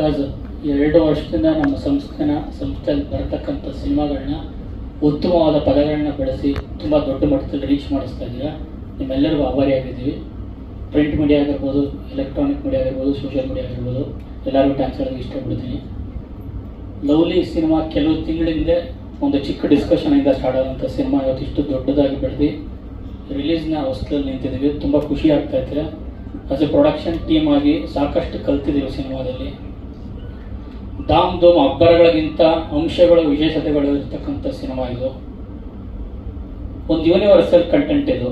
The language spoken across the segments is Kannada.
ಬಿಕಾಸ್ ಎರಡು ವರ್ಷದಿಂದ ನಮ್ಮ ಸಂಸ್ಥೆನ, ಸಂಸ್ಥೆಯಲ್ಲಿ ಬರತಕ್ಕಂಥ ಸಿನಿಮಾಗಳನ್ನ ಉತ್ತಮವಾದ ಪದಗಳನ್ನ ಬಳಸಿ ತುಂಬ ದೊಡ್ಡ ಮಟ್ಟದಲ್ಲಿ ರೀಚ್ ಮಾಡಿಸ್ತಾ ಇದ್ದೀರಾ ನಿಮ್ಮೆಲ್ಲರಿಗೂ ಆಭಾರಿಯಾಗಿದ್ದೀವಿ ಪ್ರಿಂಟ್ ಮೀಡಿಯಾ ಆಗಿರ್ಬೋದು ಎಲೆಕ್ಟ್ರಾನಿಕ್ ಮೀಡಿಯಾ ಆಗಿರ್ಬೋದು ಸೋಷಿಯಲ್ ಮೀಡಿಯಾ ಆಗಿರ್ಬೋದು, ಎಲ್ಲರಿಗೂ ಹೇಳೋದಕ್ಕೆ ಇಷ್ಟಪಡ್ತೀನಿ. ಲವ್ಲಿ ಸಿನಿಮಾ ಕೆಲವು ತಿಂಗಳಿಂದ ಒಂದು ಚಿಕ್ಕ ಡಿಸ್ಕಷನಿಂದ ಸ್ಟಾರ್ಟ್ ಆದಂಥ ಸಿನಿಮಾ ಇವತ್ತು ಇಷ್ಟು ದೊಡ್ಡದಾಗಿ ಬೆಳೆದು ರಿಲೀಸ್ನ ಹೊಸದಲ್ಲಿ ನಿಂತಿದ್ದೀವಿ. ತುಂಬ ಖುಷಿ ಆಗ್ತಾ ಇದ್ದೀರಾ. ಆಸ್ ಎ ಪ್ರೊಡಕ್ಷನ್ ಟೀಮ್ ಆಗಿ ಸಾಕಷ್ಟು ಕಲ್ತಿದ್ದೀವಿ ಸಿನಿಮಾದಲ್ಲಿ. ದಾಮ್ ಧೂಮ್ ಅಬ್ಬರಗಳಿಗಿಂತ ಅಂಶಗಳು ವಿಶೇಷತೆಗಳು ಇರತಕ್ಕಂಥ ಸಿನಿಮಾ ಇದು. ಒಂದು ಯೂನಿವರ್ಸಲ್ ಕಂಟೆಂಟ್ ಇದು.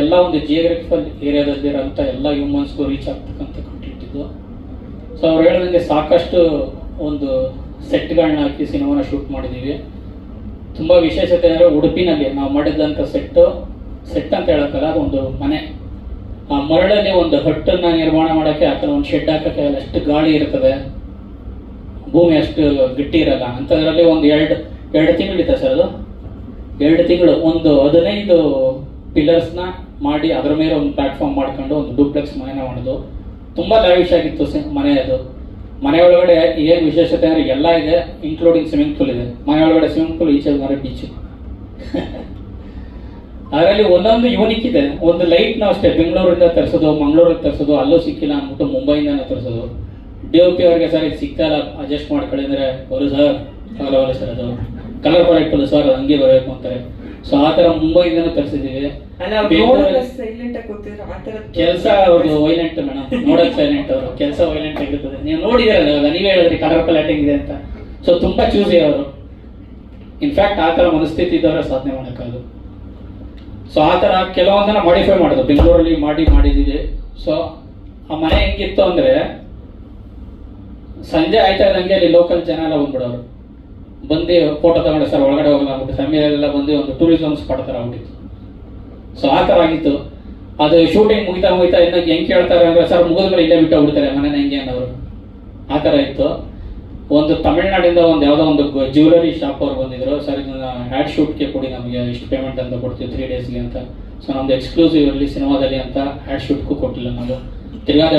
ಎಲ್ಲ ಒಂದು ಜಿಯೋಗ್ರಫಿಕಲ್ ಏರಿಯಾದಲ್ಲಿರೋಂಥ ಎಲ್ಲ ಹ್ಯೂಮನ್ಸ್ಗೂ ರೀಚ್ ಆಗ್ತಕ್ಕಂಥ ಕಂಟೆಂಟ್ ಇದು. ಸೊ ಅವ್ರು ಹೇಳಿದಂಗೆ ಸಾಕಷ್ಟು ಒಂದು ಸೆಟ್ಗಳನ್ನ ಹಾಕಿ ಸಿನಿಮಾನ ಶೂಟ್ ಮಾಡಿದ್ದೀವಿ ತುಂಬ ವಿಶೇಷತೆ ಅಂದರೆ ಉಡುಪಿನಲ್ಲಿ ನಾವು ಮಾಡಿದಂಥ ಸೆಟ್ಟು ಸೆಟ್ ಅಂತ ಹೇಳೋಕ್ಕಲ್ಲ ಅದೊಂದು ಮನೆ. ಆ ಮರಳಲ್ಲಿ ಒಂದು ಹಟ್ಟನ್ನು ನಿರ್ಮಾಣ ಮಾಡೋಕ್ಕೆ ಆ ಥರ ಒಂದು ಶೆಡ್ ಹಾಕೋಕ್ಕೆ ಅಷ್ಟು ಗಾಳಿ ಇರ್ತದೆ. ಭೂಮಿ ಅಷ್ಟು ಗಟ್ಟಿ ಇರಲ್ಲ. ಅಂಥದ್ರಲ್ಲಿ ಒಂದು ಎರಡು ಎರಡು ತಿಂಗಳಿದೆ ಸರ್ ಅದು? ಎರಡು ತಿಂಗಳು, ಒಂದು ಹದಿನೈದು ಪಿಲ್ಲರ್ಸ್ನ ಮಾಡಿ ಅದರ ಮೇಲೆ ಒಂದು ಪ್ಲಾಟ್ಫಾರ್ಮ್ ಮಾಡ್ಕೊಂಡು ಒಂದು ಡೂಪ್ಲೆಕ್ಸ್ ಮನೆನ ಮಾಡೋದು ತುಂಬ ಲಾವಿಶ್ ಆಗಿತ್ತು ಮನೆ ಅದು. ಮನೆ ಒಳಗಡೆ ಏನು ವಿಶೇಷತೆ ಅಂದರೆ ಎಲ್ಲ ಇದೆ ಇನ್ಕ್ಲೂಡಿಂಗ್ ಸ್ವಿಮ್ಮಿಂಗ್ ಪೂಲ್ ಇದೆ. ಮನೆ ಒಳಗಡೆ ಸ್ವಿಮ್ಮಿಂಗ್ ಪೂಲ್ ಈಚೆ ಮನೆ ಬೀಚ್ ಅದರಲ್ಲಿ ಒಂದೊಂದು ಯೂನಿಕ್ ಇದೆ. ಒಂದು ಲೈಟ್ ನಾವು ಅಷ್ಟೇ, ಬೆಂಗಳೂರಿಂದ ತರಿಸೋದು, ಮಂಗಳೂರಿಗೆ ತರಿಸೋದು, ಅಲ್ಲೂ ಸಿಕ್ಕಿಲ್ಲ ಅಂದ್ಬಿಟ್ಟು ಮುಂಬೈಯಿಂದನೇ ತರಿಸೋದು. ಡಿ ಒ ಪಿ ಅವರಿಗೆ ಸರ್ ಇದು ಸಿಗ್ತಲ್ಲ ಅಡ್ಜಸ್ಟ್ ಮಾಡ್ಕೊಳ್ಳಿ ಅಂದರೆ ಅವರು ಸರ್ ಆಗಲ್ಲ ಸರ್ ಅದು. ಕಲರ್ ಪ್ರಾಡಕ್ಟ್ ಅದು ಸರ್ ಹಂಗೆ ಬರಬೇಕು ಅಂತಾರೆ. ಸೊ ಆ ಥರ ಮುಂಬೈಯಿಂದನೂ ತರಿಸಿದ್ದೀವಿ ಕೆಲಸ ಅವ್ರದ್ದು ವೈಲೆಂಟ್ ಮೇಡಮ್ ನೋಡಕ್ ಸೈಲೆಂಟ್ ಅವರು. ಕೆಲಸ ವೈಲೆಂಟ್ ಆಗಿರ್ತದೆ. ನೀವು ನೋಡಿದಿರಲ್ಲ ನೀವೇ ಹೇಳಿದ್ರಿ ಕಲರ್ ಪ್ಲಾಟಿಂಗ್ ಇದೆ ಅಂತ. ಸೊ ತುಂಬಾ ಚೂಸಿ ಅವರು. ಇನ್ಫ್ಯಾಕ್ಟ್ ಆ ಥರ ಮನಸ್ಥಿತಿ ಇದ್ದವರ ಸಾಧನೆ ಮಾಡೋಕ್ಕಾಗದು ಸೊ ಆ ಥರ ಕೆಲವೊಂದನ್ನ ಮಾಡಿಫೈ ಮಾಡೋದು. ಬೆಂಗಳೂರಲ್ಲಿ ಮಾಡಿ ಮಾಡಿದ್ದೀವಿ. ಸೊ ಆ ಮನೆ ಹೆಂಗಿತ್ತು ಅಂದ್ರೆ ಸಂಜೆ ಆಯ್ತಾ ಇದ್ದಂಗೆ ಅಲ್ಲಿ ಲೋಕಲ್ ಜನ ಎಲ್ಲ ಬಂದ್ಬಿಡೋರು. ಬಂದು ಫೋಟೋ ತಗೊಂಡ್ರೆ ಸರ್ ಒಳಗಡೆ ಹೋಗಲ್ಲ ಅಂದ್ಬಿಟ್ಟು ಫ್ಯಾಮಿಲಿ ಎಲ್ಲ ಬಂದು ಒಂದು ಟೂರಿಸಮ್ ಸ್ಪಾಟ್ ಥರ ಆಗ್ಬಿಟ್ಟಿತ್ತು. ಸೊ ಆ ಥರ ಆಗಿತ್ತು. ಅದು ಶೂಟಿಂಗ್ ಮುಗಿತಾ ಮುಗಿತಾ ಇನ್ನ ಹೆಂಗೆ ಕೇಳ್ತಾರೆ ಅಂದ್ರೆ ಸರ್ ಮುಗಿದ ಮೇಲೆ ಇಲ್ಲೇ ಬಿಟ್ಟು ಹೋಗ್ಬಿಡ್ತಾರೆ, ಮನೇನ ಹೆಂಗೆ ಅನ್ನೋರು. ಆ ಥರ ಇತ್ತು. ಒಂದು ತಮಿಳ್ನಾಡಿಂದ ಒಂದು ಯಾವುದೋ ಒಂದು ಜ್ಯುವೆಲರಿ ಶಾಪ್ ಅವ್ರು ಬಂದಿದ್ರು. ಸರ್, ಇದನ್ನ ಹ್ಯಾಡ್ ಶೂಟ್ಗೆ ಕೊಡಿ ನಮಗೆ, ಇಷ್ಟು ಪೇಮೆಂಟ್ ಅಂತ ಕೊಡ್ತೀವಿ ತ್ರೀ ಡೇಸ್ಗೆ ಅಂತ. ಸೊ ನಮ್ದು ಎಕ್ಸ್ಕ್ಲೂಸಿವ್ ಇರಲಿ ಸಿನಿಮಾದಲ್ಲಿ ಅಂತ ಹ್ಯಾಡ್ ಶೂಟ್ಗೂ ಕೊಟ್ಟಿಲ್ಲ ನಾವು ತಿರ್ಗಾದ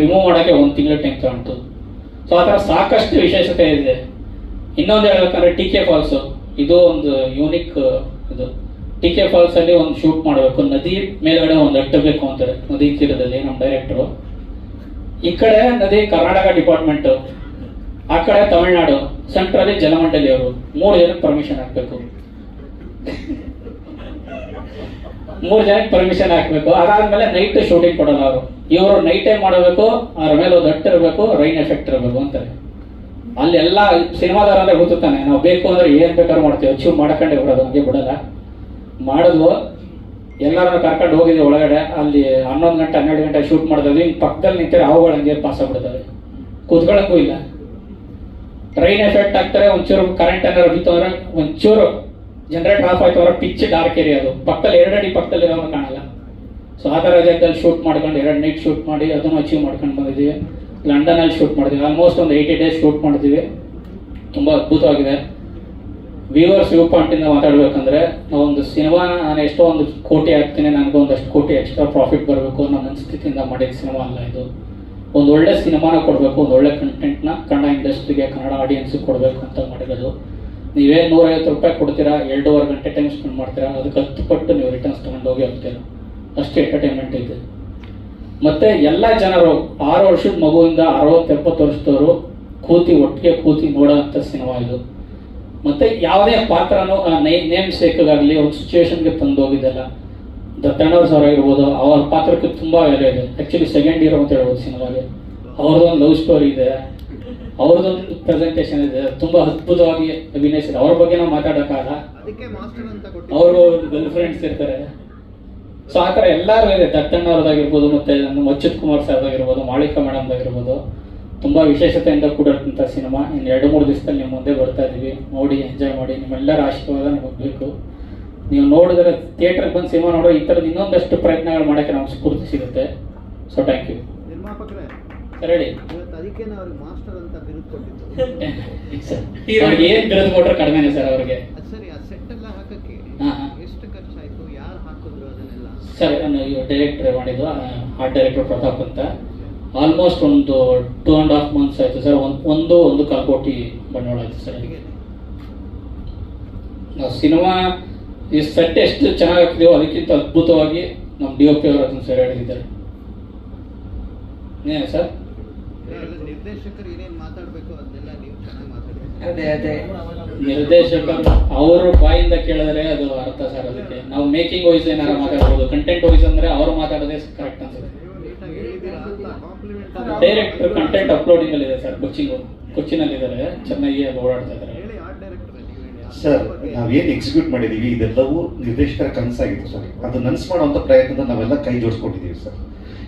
ರಿಮೂವ್ ಮಾಡೋಕ್ಕೆ ಒಂದು ತಿಂಗಳ ಟೈಮ್ ತಗೊಂತು ಸೊ ಆ ಥರ ಸಾಕಷ್ಟು ವಿಶೇಷತೆ ಇದೆ. ಇನ್ನೊಂದು ಹೇಳ್ಬೇಕಂದ್ರೆ ಟಿ ಕೆ ಫಾಲ್ಸ್ ಇದು ಒಂದು ಯೂನಿಕ್ ಇದು ಟಿ ಕೆ ಫಾಲ್ಸ್ ಅಲ್ಲಿ ಒಂದು ಶೂಟ್ ಮಾಡಬೇಕು. ನದಿ ಮೇಲ್ಗಡೆ ಒಂದು ಅಟ್ಟಬೇಕು ಅಂತಾರೆ. ನದಿ ತೀರದಲ್ಲಿ ನಮ್ಮ ಡೈರೆಕ್ಟರು ಈ ಕಡೆ ನದಿ ಕರ್ನಾಟಕ ಡಿಪಾರ್ಟ್ಮೆಂಟ್ ಆ ಕಡೆ ತಮಿಳ್ನಾಡು. ಸೆಂಟ್ರಲ್ಲಿ ಜಲಮಂಡಲಿ ಅವರು ಮೂರು ಜನಕ್ಕೆ ಪರ್ಮಿಷನ್ ಹಾಕ್ಬೇಕು. ಮೂರು ಜನಕ್ಕೆ ಪರ್ಮಿಷನ್ ಹಾಕ್ಬೇಕು. ಅದಾದ್ಮೇಲೆ ನೈಟ್ ಶೂಟಿಂಗ್ ಕೊಡೋಣ ಅವರು. ಇವರು ನೈಟೇ ಮಾಡಬೇಕು ಅದ್ರ ಮೇಲೆ ಒಂದು ಅಟ್ಟು ಇರಬೇಕು ರೈನ್ ಎಫೆಕ್ಟ್ ಇರಬೇಕು ಅಂತಾರೆ. ಅಲ್ಲಿ ಎಲ್ಲಾ ಅಂದ್ರೆ ಗೊತ್ತಾನೆ ನಾವು ಬೇಕು ಅಂದ್ರೆ ಏನ್ ಬೇಕಾದ್ರೂ ಮಾಡ್ತೀವಿ. ಅಚೀವ್ ಮಾಡ್ಕೊಂಡೆ ಬಿಡೋದು, ಹಂಗೆ ಬಿಡಲ್ಲ. ಮಾಡಿದ್ವು. ಎಲ್ಲರನ್ನ ಕರ್ಕೊಂಡು ಹೋಗಿದ್ವಿ ಒಳಗಡೆ. ಅಲ್ಲಿ ಹನ್ನೊಂದು ಗಂಟೆ, ಹನ್ನೆರಡು ಗಂಟೆ ಶೂಟ್ ಮಾಡಿದ್ವಿ ಹಿಂಗೆ ಪಕ್ಕದಲ್ಲಿ ನಿಂತರೆ ಹಾವುಗಳು ಹಂಗೆ ಪಾಸ್ ಆಗ್ಬಿಡ್ತವೆ. ಕೂತ್ಕೊಳ್ಳೋಕ್ಕೂ ಇಲ್ಲ. ರೈನ್ ಎಫೆಕ್ಟ್ ಆಗ್ತಾರೆ, ಒಂಚೂರು ಕರೆಂಟ್ ಏನಾರು ಬಿತ್ತು ಅಂದ್ರೆ ಒಂಚೂರು ಜನರೇಟರ್ ಆಫ್ ಆಯ್ತು, ಅವರ ಪಿಚ್ ಡಾರ್ಕ್ ಏರಿಯಾ ಅದು. ಪಕ್ಕದಲ್ಲಿ ಎರಡಡಿ ಪಕ್ಕದಲ್ಲಿ ಇರೋನು ಕಾಣಲ್ಲ. ಸೊ ಆ ಥರ ಜಾಗದಲ್ಲಿ ಶೂಟ್ ಮಾಡ್ಕೊಂಡು ಎರಡು ನೈಟ್ ಶೂಟ್ ಮಾಡಿ, ಅದನ್ನು ಅಚೀವ್ ಮಾಡ್ಕೊಂಡು ಬಂದಿದ್ದೀವಿ. ಲಂಡನಲ್ಲಿ ಶೂಟ್ ಮಾಡಿದ್ವಿ ಆಲ್ಮೋಸ್ಟ್ ಒಂದು ಏಯ್ಟಿ ಡೇಸ್ ಶೂಟ್ ಮಾಡಿದ್ವಿ ತುಂಬ ಅದ್ಭುತವಾಗಿದೆ. ವ್ಯೂವರ್ಸ್ ವ್ಯೂ ಪಾಯಿಂಟಿಂದ ಮಾತಾಡಬೇಕಂದ್ರೆ ಒಂದು ಸಿನಿಮಾ ನಾನು ಎಷ್ಟೋ ಒಂದು ಕೋಟಿ ಹಾಕ್ತೀನಿ, ನನಗೆ ಒಂದಷ್ಟು ಕೋಟಿ ಎಕ್ಸ್ಟ್ರಾ ಪ್ರಾಫಿಟ್ ಬರಬೇಕು ಅನ್ನೋ ಮನಸ್ಥಿತಿಯಿಂದ ಮಾಡಿದ ಸಿನಿಮಾ ಅಲ್ಲ ಇದು. ಒಂದು ಒಳ್ಳೆ ಸಿನಿಮಾನ ಕೊಡಬೇಕು, ಒಂದು ಒಳ್ಳೆ ಕಂಟೆಂಟ್ನ ಕನ್ನಡ ಇಂಡಸ್ಟ್ರಿಗೆ ಕನ್ನಡ ಆಡಿಯನ್ಸ್ಗೆ ಕೊಡಬೇಕು ಅಂತ ಮಾಡಿರೋದು. ನೀವೇ ನೂರೈವತ್ತು ರೂಪಾಯಿ ಕೊಡ್ತೀರಾ, ಎರಡೂವರೆ ಗಂಟೆ ಟೈಮ್ ಸ್ಪೆಂಡ್ ಮಾಡ್ತೀರಾ, ಅದಕ್ಕೆ ಹತ್ತು ಪಟ್ಟು ನೀವು ರಿಟರ್ನ್ಸ್ ತಗೊಂಡು ಹೋಗಿ ಅಷ್ಟೇ ಎಂಟರ್ಟೈನ್ಮೆಂಟ್ ಇದೆ ಮತ್ತೆ ಎಲ್ಲ ಜನರು, ಆರು ವರ್ಷದ ಮಗುವಿಂದ ಅರವತ್ತು, ಎಪ್ಪತ್ತು ವರ್ಷದವರು ಕೂತಿ, ಒಟ್ಟಿಗೆ ಕೂತಿ ನೋಡೋಂಥ ಸಿನಿಮಾ ಇದು. ಮತ್ತೆ ಯಾವುದೇ ಪಾತ್ರನೂ ನೇಮ್ ಸೇಕಾಗಲಿ ಅವ್ರ ಸಿಚುವೇಶನ್ಗೆ ತಂದು ಹೋಗಿದ್ದಲ್ಲ. ದತ್ತಣ್ಣವ್ರ ಸರ್ ಆಗಿರ್ಬೋದು, ಅವರ ಪಾತ್ರಕ್ಕೆ ತುಂಬಾ ವ್ಯಾಲ್ಯೂ ಇದೆ. ಆ್ಯಕ್ಚುಲಿ ಸೆಕೆಂಡ್ ಇಯರ್ ಅಂತ ಹೇಳ್ಬೋದು ಸಿನಿಮಾಗೆ ಅವ್ರದ್ದೊಂದು ಲವ್ ಸ್ಟೋರಿ ಇದೆ. ಅವ್ರದ್ದೊಂದು ಪ್ರೆಸೆಂಟೇಷನ್ ಇದೆ. ತುಂಬಾ ಅದ್ಭುತವಾಗಿ ಅಭಿನಯಿಸಿದೆ ಅವ್ರ ಬಗ್ಗೆ ನಾವು ಮಾತಾಡೋಕ್ಕಾಗಲ್ಲ. ಅವರು ಗರ್ಲ್ ಫ್ರೆಂಡ್ಸ್ ಇರ್ತಾರೆ. ಸೊ ಆ ಥರ ಎಲ್ಲರೂ ಇದೆ. ದತ್ತಣ್ಣವ್ರದ್ದಾಗಿರ್ಬೋದು ಮತ್ತೆ ನಮ್ಮ ಅಚ್ಯುತ್ ಕುಮಾರ್ ಸರ್ ಆಗಿರ್ಬೋದು ಮಾಳಿಕಾ ಮೇಡಮ್ ಆಗಿರ್ಬೋದು ತುಂಬಾ ವಿಶೇಷತೆಯಿಂದ ಕೂಡಿರ್ತಂಥ ಸಿನಿಮಾ. ಇನ್ನು ಎರಡು ಮೂರು ದಿವಸದಲ್ಲಿ ನಿಮ್ಮ ಮುಂದೆ ಬರ್ತಾ ಇದೀವಿ. ನೋಡಿ ಎಂಜಾಯ್ ಮಾಡಿ. ನಿಮ್ಮೆಲ್ಲರ ಆಶೀರ್ವಾದ ನಮಗೆ ಬೇಕು. ನೀವು ನೋಡಿದ್ರೆ ಥಿಯೇಟರ್ ಬಂದು ಸಿನಿಮಾ ನೋಡೋ ಈ ಥರದ ಇನ್ನೊಂದಷ್ಟು ಪ್ರಯತ್ನಗಳು ಮಾಡೋಕ್ಕೆ ನಮ್ಗೆ ಸ್ಫೂರ್ತಿ ಸಿಗುತ್ತೆ. ಸೊ ಥ್ಯಾಂಕ್ ಯು ಹೇಳಿ ಇವತ್ತು ಅದಕ್ಕೆ ಅವ್ರಿಗೆ ಮಾಸ್ಟರ್ ಅಂತ ಬಿರುದು ಕೊಟ್ಟಿದ್ದು. ಅವ್ರಿಗೆ ಏನು ಬಿರುದು ಕೊಟ್ಟರು ಕಡಿಮೆನೆ ಸರ್ ಅವ್ರಿಗೆ? ಅದು ಸರಿ ಆ ಸೆಟ್ ಎಲ್ಲ ಹಾಕಕ್ಕೆ. ಎಷ್ಟು ಖರ್ಚಾಯ್ತು ಯಾರು ಹಾಕಿದ್ರು ಅದನ್ನೆಲ್ಲ? ಸರ್ ನಾನು ಡೈರೆಕ್ಟರ್ ಮಾಡಿದ್ದು ಆರ್ಟ್ ಡೈರೆಕ್ಟರ್ ಪ್ರತಾಪ್ ಅಂತ. ಆಲ್ಮೋಸ್ಟ್ ಒಂದು ಟೂ ಆ್ಯಂಡ್ ಹಾಫ್ ಮಂತ್ಸ್ ಆಯಿತು ಸರ್ ಒಂದು ಒಂದು ಒಂದು ಕಾಲು ಕೋಟಿ ಬಂಡವಾಳ ಆಯಿತು ಸರ್ ನಾವು ಸಿನಿಮಾ ಈ ಸೆಟ್ ಎಷ್ಟು ಚೆನ್ನಾಗಿದೆಯೋ ಅದಕ್ಕಿಂತ ಅದ್ಭುತವಾಗಿ ನಮ್ಮ ಡಿ ಒ ಪಿ ಅವರು ಅದನ್ನು ಸೆರೆ ಹಿಡಿದಿದ್ದಾರೆ ಸರ್ ನಿರ್ದೇಶಕರು ಏನೇನ್ ಮಾತಾಡ್ಬೇಕು ಅದನ್ನೆಲ್ಲ ನೀವು ಚೆನ್ನಾಗಿ ಮಾತಾಡಿ ಅದೇ ಅದೇ. ನಿರ್ದೇಶಕರು ಅವರು ಬಾಯಿಂದ ಕೇಳಿದ್ರೆ ಅದು ಅರ್ಥ ಸರ್ ಅದಕ್ಕೆ ನಾವು ಮೇಕಿಂಗ್ ವಾಯ್ಸ್ ಏನಾರ ಮಾತಾಡ್ಬೋದು. ಕಂಟೆಂಟ್ ವಾಯ್ಸ್ ಅಂದ್ರೆ ಅವ್ರು ಮಾತಾಡೋದೇ ಕರೆಕ್ಟ್ ಅನ್ಸುತ್ತೆ. ಡೈರೆಕ್ಟ್ ಅಂತ? ಕಾಂಪ್ಲಿಮೆಂಟ್ ಡೈರೆಕ್ಟರ್ ಕಂಟೆಂಟ್ ಅಪ್ಲೋಡಿಂಗ್ ಅಲ್ಲಿ ಇದೆ ಸರ್ ಕೊಚ್ಚಿಂಗ್ ಕೊಚ್ಚಿನಲ್ಲಿ ಇದ್ದಾರೆ ಚೆನ್ನಾಗಿ ಓಡಾಡ್ತಾ ಇದ್ದಾರೆ. ಸರ್ ನಾವೇನು ಎಕ್ಸಿಕ್ಯೂಟ್ ಮಾಡಿದೀವಿ ಇದೆಲ್ಲವೂ ನಿರ್ದೇಶಕರ ಕನಸಾಗಿತ್ತು ಸರ್. ಅದು ನನ್ಸ್ ಮಾಡುವಂಥ ಪ್ರಯತ್ನದ ನಾವೆಲ್ಲ ಕೈ ಜೋಡಿಸ್ಕೊಂಡಿದ್ದೀವಿ ಸರ್.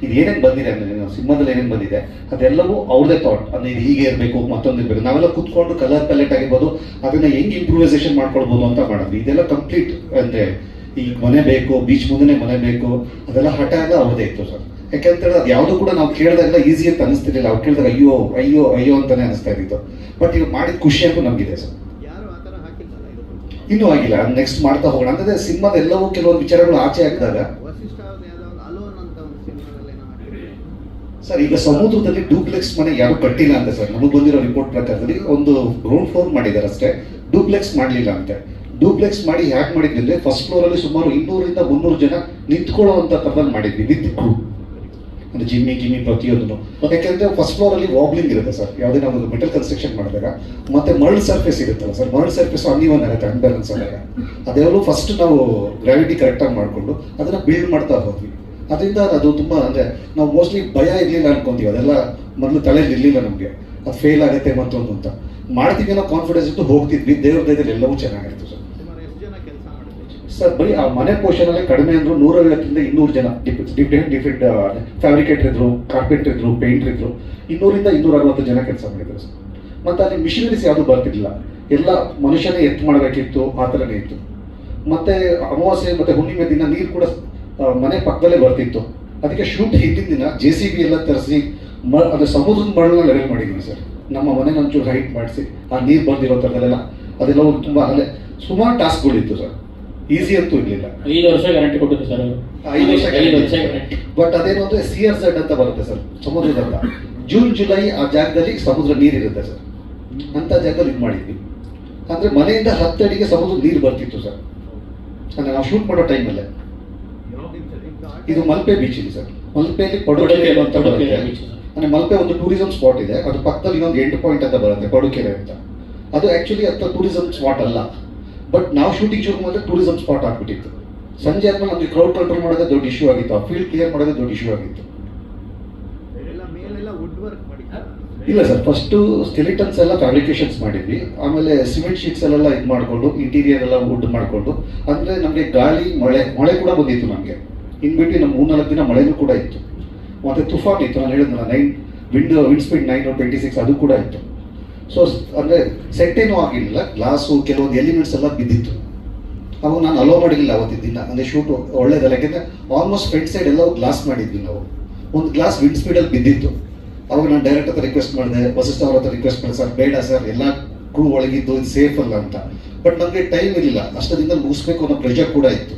ಇದು ಏನೇನು ಬಂದಿದೆ ಅಂದರೆ ಸಿನಿಮಾದಲ್ಲಿ ಏನೇನು ಬಂದಿದೆ, ಅದೆಲ್ಲವೂ ಅವ್ರದೇ ಥಾಟ್ ಅಂದ್ರೆ ಇದು ಹೀಗೆ ಇರಬೇಕು, ಮತ್ತೊಂದು ಇರಬೇಕು. ನಾವೆಲ್ಲ ಕೂತ್ಕೊಂಡು ಕಲರ್ ಪ್ಯಾಲೆಟ್ ಆಗಿರ್ಬೋದು, ಅದನ್ನ ಹೆಂಗೆ ಇಂಪ್ರೂವೈಸೇಷನ್ ಮಾಡ್ಕೊಳ್ಬೋದು ಅಂತ ಮಾಡಿದ್ವಿ. ಇದೆಲ್ಲ ಕಂಪ್ಲೀಟ್ ಅಂದ್ರೆ ಈಗ ಮನೆ ಬೇಕು ಬೀಚ್ ಮುಂದೆನೇ ಮನೆ ಬೇಕು, ಅದೆಲ್ಲ ಹಠ ಎಲ್ಲ ಅವ್ರದೇ ಇತ್ತು ಸರ್. ಯಾಕೆಂತೇಳಿದ್ರೆ ಅದು ಯಾವುದು ಕೂಡ ನಾವು ಕೇಳಿದಾಗೆಲ್ಲ ಈಸಿ ಅಂತ ಅನಿಸ್ತಿರ್ಲಿಲ್ಲ. ಅವ್ರು ಕೇಳಿದಾಗ, ಅಯ್ಯೋ ಅಯ್ಯೋ ಅಯ್ಯೋ ಅಂತಾನೆ ಅನಿಸ್ತಾ ಇದ್ದಿತ್ತು. ಬಟ್ ಇವಾಗ ಮಾಡಿದ ಖುಷಿಯಾಗೂ ನಮಗಿದೆ ಸರ್ ಯಾರು ಆ ಥರ ಹಾಕಿಲ್ಲಲ್ಲ ಇದು ಇನ್ನೂ ಆಗಿಲ್ಲ ನೆಕ್ಸ್ಟ್ ಮಾಡ್ತಾ ಹೋಗೋಣ. ಅಂದ್ರೆ ಸಿನಿಮಾದ ಎಲ್ಲವೂ ಕೆಲವೊಂದು ವಿಚಾರಗಳು ಆಚೆ ಆಗಿದಾಗ ಅಂತ ಸರ್, ಈಗ ಸಮುದ್ರದಲ್ಲಿ ಡೂಪ್ಲೆಕ್ಸ್ ಮನೆ ಯಾರು ಕಟ್ಟಿಲ್ಲ ಅಂತ ಸರ್. ನಮಗೆ ಬಂದಿರೋ ರಿಪೋರ್ಟ್ ಪ್ರಕಾರದಲ್ಲಿ ಒಂದು ಗ್ರೌಂಡ್ ಫ್ಲೋರ್ ಮಾಡಿದ್ದಾರೆ ಅಷ್ಟೇ. ಡೂಪ್ಲೆಕ್ಸ್ ಮಾಡಲಿಲ್ಲ ಅಂತೆ. ಡೂಪ್ಲೆಕ್ಸ್ ಮಾಡಿ ಹ್ಯಾಕ್ ಮಾಡಿದ್ವಿ ಫಸ್ಟ್ ಫ್ಲೋರ್ ಅಲ್ಲಿ ಸುಮಾರು ಇನ್ನೂರಿಂದ ಮುನ್ನೂರು ಜನ ನಿಂತ್ಕೊಳ್ಳುವಂತ ತರದಲ್ಲಿ ಮಾಡಿದ್ವಿ ವಿತ್ ಅಂದ್ರೆ ಜಿಮ್ಮಿ, ಗಿಮ್ಮಿ ಪ್ರತಿಯೊಂದನ್ನು. ಯಾಕೆಂದ್ರೆ ಫಸ್ಟ್ ಫ್ಲೋರ್ ಅಲ್ಲಿ ವಾಬ್ಲಿಂಗ್ ಇರುತ್ತೆ ಸರ್ ಯಾವುದೇ ನಾವು ಮೆಟಲ್ ಕನ್ಸ್ಟ್ರಕ್ಷನ್ ಮಾಡಿದಾಗ, ಮತ್ತೆ ಮರ್ಲ್ ಸರ್ಫೇಸ್ ಇರುತ್ತಲ್ಲ ಸರ್ ಮರ್ಲ್ ಸರ್ಫೇಸ್ ಅನ್ಇವನ್ ಆಗುತ್ತೆ ಅನ್ಬ್ಯಾಲೆನ್ಸ್ ಆದಾಗ. ಅದೆಲ್ಲೂ ಫಸ್ಟ್ ನಾವು ಗ್ರಾವಿಟಿ ಕರೆಕ್ಟಾಗಿ ಮಾಡಿಕೊಂಡು ಅದನ್ನ ಬಿಲ್ಡ್ ಮಾಡ್ತಾ ಹೋದ್ವಿ. ಅದರಿಂದ ಅದು ತುಂಬಾ ಅಂದ್ರೆ, ನಾವು ಮೋಸ್ಟ್ಲಿ ಭಯ ಇರ್ಲಿಲ್ಲ ಅನ್ಕೊಂತೀವಿ. ಅದೆಲ್ಲ ಮೊದಲು ತಲೆಯಲ್ಲಿ ಇರ್ಲಿಲ್ಲ ನಮಗೆ. ಅದು ಫೇಲ್ ಆಗುತ್ತೆ ಮತ್ತೊಂದು ಅಂತ. ಮಾಡ್ತೀವಿ ಅನ್ನೋ ಕಾನ್ಫಿಡೆನ್ಸ್ ಇಟ್ಟು ಹೋಗ್ತಿದ್ವಿ. ದೇವ್ರ ದಯದಲ್ಲಿ ಎಲ್ಲವೂ ಚೆನ್ನಾಗಿರುತ್ತೆ ಸರ್ ಸುಮಾರು ಎಷ್ಟು ಜನ ಕೆಲಸ ಮಾಡಿದ್ರು ಸರ್ ಬರೀ ಆ ಮನೆ ಪೋರ್ಷನ್ ಅಲ್ಲಿ ಕಡಿಮೆ ಅಂದ್ರು ನೂರೈವತ್ತರಿಂದ ಇನ್ನೂರು ಜನ. ಡಿಫ್ರೆಂಟ್ ಡಿಫ್ರೆಂಟ್ ಫ್ಯಾಬ್ರಿಕೇಟರ್ ಇದ್ರು ಕಾರ್ಪೆಂಟರ್ ಇದ್ರು ಪೇಂಟರ್ ಇದ್ರು. ಇನ್ನೂರಿಂದ ಇನ್ನೂರ ಅರವತ್ತು ಜನ ಕೆಲಸ ಮಾಡಿದ್ರು ಸರ್ ಮತ್ತೆ ಅಲ್ಲಿ ಮಿಷಿನರೀಸ್ ಯಾವುದು ಬರ್ತಿರ್ಲಿಲ್ಲ. ಎಲ್ಲ ಮನುಷ್ಯನೇ ಎತ್ತು ಮಾಡಬೇಕಿತ್ತು, ಆ ಥರನೇ ಇತ್ತು. ಮತ್ತೆ ಅಮಾವಾಸ್ಯೆ ಮತ್ತೆ ಹುಣ್ಣಿಮೆ ದಿನ ನೀರು ಕೂಡ ಮನೆ ಪಕ್ಕದಲ್ಲೇ ಬರ್ತಿತ್ತು. ಅದಕ್ಕೆ ಶೂಟ್ ಹಿಂದಿನ ದಿನ ಜೆ ಸಿ ಬಿ ಎಲ್ಲ ತರಿಸಿ, ಮ, ಅದು ಸಮುದ್ರದ ಮರಳನ್ನ ಲೆವೆಲ್ ಮಾಡಿದ್ವಿ ಸರ್ ನಮ್ಮ ಮನೆ ಒಂಚೂರು ಹೈಟ್ ಮಾಡಿಸಿ, ಆ ನೀರು ಬಂದಿರೋ ಥರದಲ್ಲೆಲ್ಲ ಅದೆಲ್ಲ ಒಂದು ತುಂಬ ಅಲ್ಲೇ ಸುಮಾರು ಟಾಸ್ಕ್ಗಳಿತ್ತು ಸರ್ ಈಸಿ ಅಂತೂ ಇರಲಿಲ್ಲ. ಐದು ವರ್ಷ ಗ್ಯಾರಂಟಿ ಕೊಟ್ಟಿದ್ರು ಸರ್ ಐದು ವರ್ಷ ಐದು ವರ್ಷ ಗ್ಯಾರಂಟಿ ಬಟ್ ಅದೇನು ಅಂದ್ರೆ ಸಿ ಆರ್ ಝಡ್ ಅಂತ ಬರುತ್ತೆ ಸರ್ ಸಮುದ್ರದಂತ. ಜೂನ್ ಜುಲೈ ಆ ಜಾಗದಲ್ಲಿ ಸಮುದ್ರ ನೀರಿರುತ್ತೆ ಸರ್ ಅಂತ ಜಾಗದಲ್ಲಿ ಇದು ಮಾಡಿದ್ವಿ. ಅಂದ್ರೆ ಮನೆಯಿಂದ ಹತ್ತು ಅಡಿಗೆ ಸಮುದ್ರ ನೀರು ಬರ್ತಿತ್ತು ಸರ್ ಅಂದ್ರೆ ನಾವು ಶೂಟ್ ಮಾಡೋ ಟೈಮಲ್ಲೇ ಇದು ಮಲ್ಪೆ ಬೀಚ್ ಇದೆ ಸರ್ ಮಲ್ಪೆಯಲ್ಲಿ ಪಡುಕೆರೆ ಅಂತ ಬರುತ್ತೆ. ಅಂದ್ರೆ ಮಲ್ಪೆ ಒಂದು ಟೂರಿಸಂ ಸ್ಪಾಟ್ ಇದೆ. ಅದು ಪಕ್ಕದಲ್ಲಿ ಇನ್ನೊಂದು ಎಂಟು ಪಾಯಿಂಟ್ ಅಂತ ಬರುತ್ತೆ ಪಡುಕೆರೆ ಅಂತ. ಅದು ಆಕ್ಚುಲಿ ಅಂತ ಟೂರಿಸಂ ಸ್ಪಾಟ್ ಅಲ್ಲ. ಬಟ್ ನಾವು ಶೂಟಿಂಗ್ ಶುರು ಮಾಡಿದ್ರೆ ಟೂರಿಸಂ ಸ್ಪಾಟ್ ಆಗ್ಬಿಟ್ಟಿತ್ತು. ಸಂಜೆ ಆದ್ಮೇಲೆ ನಮಗೆ ಕ್ರೌಡ್ ಕಂಟ್ರೋಲ್ ಮಾಡೋದೇ ದೊಡ್ಡ ಇಶ್ಯೂ ಆಗಿತ್ತು. ಆ ಫೀಲ್ಡ್ ಕ್ಲಿಯರ್ ಮಾಡೋದೇ ದೊಡ್ಡ ಇಶ್ಯೂ ಆಗಿತ್ತು. ಇಲ್ಲ ಸರ್ ಫಸ್ಟು ಸ್ಕೆಲಿಟನ್ಸ್ ಎಲ್ಲ ಫ್ಯಾಬ್ರಿಕೇಶನ್ಸ್ ಮಾಡಿದ್ವಿ. ಆಮೇಲೆ ಸಿಮೆಂಟ್ ಶೀಟ್ಸ್ ಎಲ್ಲ ಇದು ಮಾಡಿಕೊಂಡು ಇಂಟೀರಿಯರ್ ಎಲ್ಲ ವುಡ್ ಮಾಡಿಕೊಂಡು. ಅಂದ್ರೆ ನಮಗೆ ಗಾಳಿ ಮಳೆ ಮಳೆ ಕೂಡ ಬಂದಿತ್ತು ನಮಗೆ. ಇನ್ಬಿಟ್ಟು ನಮ್ಮ ಮೂರ್ನಾಲ್ಕು ದಿನ ಮಳೆನೂ ಕೂಡ ಇತ್ತು. ಮತ್ತೆ ತುಫಾನ್ ಇತ್ತು ನಾನು ಹೇಳಿದ್ನಲ್ಲ nine wind wind speed nine twenty six ಅದು ಕೂಡ ಇತ್ತು. ಸೊ ಅಂದ್ರೆ ಸೆಟ್ ಆಗಿಲ್ಲ. ಆಗಿರಲಿಲ್ಲ ಗ್ಲಾಸು ಕೆಲವೊಂದು ಎಲಿಮೆಂಟ್ಸ್ ಎಲ್ಲ ಬಿದ್ದಿತ್ತು. ಅವಾಗ ನಾನು ಅಲೋ ಮಾಡಿರಲಿಲ್ಲ ಅವತ್ತಿದ್ದಿಲ್ಲ ದಿನ ಅಂದರೆ ಶೂಟ್ ಒಳ್ಳೇದಲ್ಲ. ಯಾಕೆಂದ್ರೆ ಆಲ್ಮೋಸ್ಟ್ ಫ್ರಂಟ್ ಸೈಡ್ ಎಲ್ಲ ಗ್ಲಾಸ್ ಮಾಡಿದ್ವಿ ನಾವು. ಒಂದು ಗ್ಲಾಸ್ ವಿಂಡ್ ಸ್ಪೀಡಲ್ಲಿ ಬಿದ್ದಿತ್ತು. ಅವಾಗ ನಾನು ಡೈರೆಕ್ಟ್ ಹತ್ರ ರಿಕ್ವೆಸ್ಟ್ ಮಾಡಿದೆ. ವಸಿಷ್ಠ ಅವ್ರ ಹತ್ರ ರಿಕ್ವೆಸ್ಟ್ ಮಾಡಿದೆ ಸರ್ ಬೇಡ ಸರ್ ಎಲ್ಲ ಕ್ರೂ ಒಳಗಿದ್ದು ಇದು ಸೇಫ್ ಅಲ್ಲ ಅಂತ. ಬಟ್ ನಮಗೆ ಟೈಮ್ ಇರಲಿಲ್ಲ. ಅಷ್ಟದಿಂದ ಮುಗಿಸ್ಬೇಕು ಅನ್ನೋ ಪ್ರೆಷರ್ ಕೂಡ ಇತ್ತು.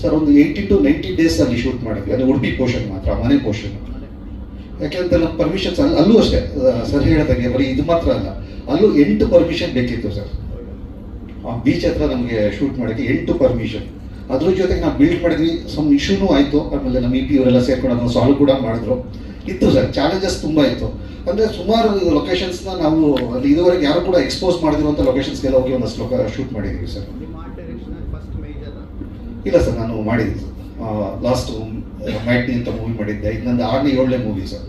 ಸರ್ ಒಂದು ಏಯ್ಟಿ ಟು ನೈಂಟಿ ಡೇಸ್ ಅಲ್ಲಿ ಶೂಟ್ ಮಾಡಿದ್ವಿ. ಅದು ಉಡುಪಿ ಪೋರ್ಷನ್ ಮಾತ್ರ ಮನೆ ಪೋರ್ಷನ್ ಯಾಕೆಂತ ನಮ್ಮ ಪರ್ಮಿಷನ್ಸ್ ಅಲ್ಲಿ ಅಲ್ಲೂ ಅಷ್ಟೇ ಸರ್ ಹೇಳಿದಾಗೆ ಬರೀ ಇದು ಮಾತ್ರ ಅಲ್ಲ. ಅಲ್ಲೂ ಎಂಟು ಪರ್ಮಿಷನ್ ಬೇಕಿತ್ತು ಸರ್. ಆ ಬೀಚ್ ಹತ್ರ ನಮಗೆ ಶೂಟ್ ಮಾಡೋಕ್ಕೆ ಎಂಟು ಪರ್ಮಿಷನ್ ಅದ್ರ ಜೊತೆಗೆ ನಾವು ಬಿಲ್ಡ್ ಮಾಡಿದ್ವಿ ಸಮ್ ಇಶ್ಯೂನೂ ಆಯಿತು. ಆಮೇಲೆ ನಮ್ಮ ಇ ಪಿ ಇವರೆಲ್ಲ ಸೇರ್ಕೊಂಡು ಅದನ್ನು ಸಾಲ್ವ್ ಕೂಡ ಮಾಡಿದ್ರು. ಇತ್ತು ಸರ್ ಚಾಲೆಂಜಸ್ ತುಂಬ ಇತ್ತು. ಅಂದರೆ ಸುಮಾರು ಲೊಕೇಶನ್ಸ್ನ ನಾವು ಅಲ್ಲಿ ಇದುವರೆಗೆ ಯಾರು ಕೂಡ ಎಕ್ಸ್ಪೋಸ್ ಮಾಡಿದಿರುವಂಥ ಲೊಕೇಶನ್ಸ್ಗೆಲ್ಲ ಹೋಗಿ ಒಂದಷ್ಟು ಲೊಕ ಶೂಟ್ ಮಾಡಿದ್ದೀವಿ ಸರ್. ಇಲ್ಲ ಸರ್ ನಾನು ಮಾಡಿದ್ದೀನಿ ಲಾಸ್ಟ್ ಮ್ಯಾಟ್ನಿ ಅಂತ ಮೂವಿ ಮಾಡಿದ್ದೆ. ಇನ್ನೊಂದು ಆರನೇ ಏಳನೇ ಮೂವಿ ಸರ್.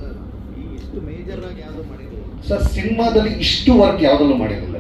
ಮಾಡಿದ್ರು. ಸರ್ ಸಿನಿಮಾದಲ್ಲಿ ಇಷ್ಟು ವರ್ಕ್ ಯಾವುದಲ್ಲೂ ಸರ್